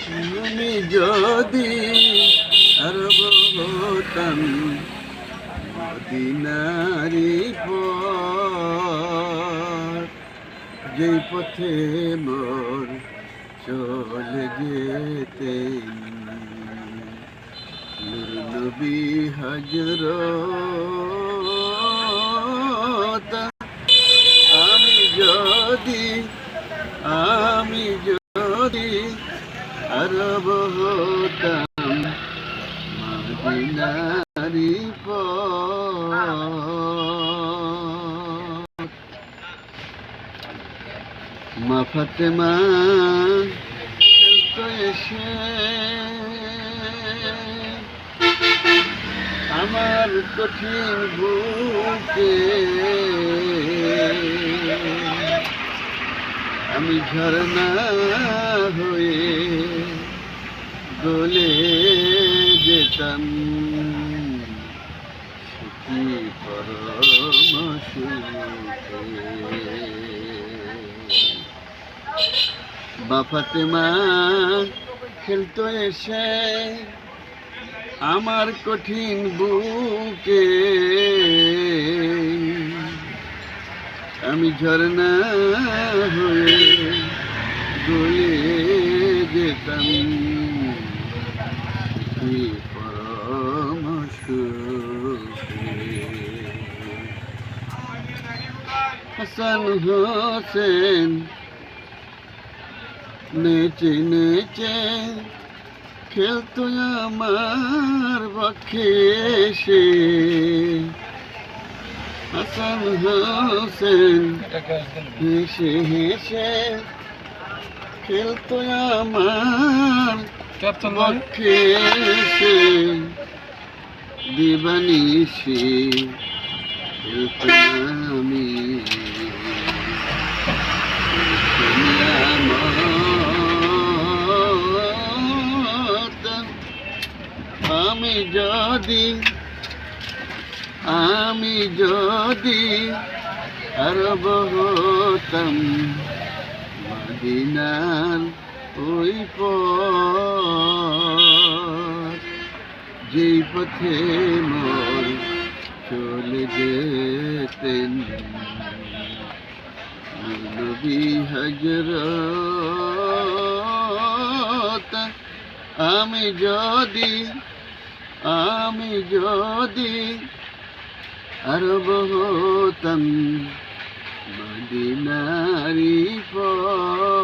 আমি যদি আরব হতাম মদিনারি যেই পথে মোর চলে নূর নবী হজরত আমি যদি আমি যদি আরব হতাম মদিনারি মা ফাতেমা এসে। আমার কঠিন বুকে আমি ঝরনা হয়ে গলে যেতাম সুখী পরম সুখে বাফাতে মা খেলতো এসে আমার কঠিন বুকে আমি ঝরনা হয়ে গলে যেতাম। সুখী পরম সুখে। হাসান হোসেন নেচে নেচে খেলতো আমার পক্ষে সে। হাসান। হোসেন হেসে হেসে খেলতো আমার পক্ষে সে। দিবানিসে খেলতো আমি। আমি যদি আমি যদি আরব হতাম, মদিনার ওই পথ, যেই পথে মোর চলে যেতেন। হজরত আমি যদি আমি যদি আরব হতাম মদিনারি পর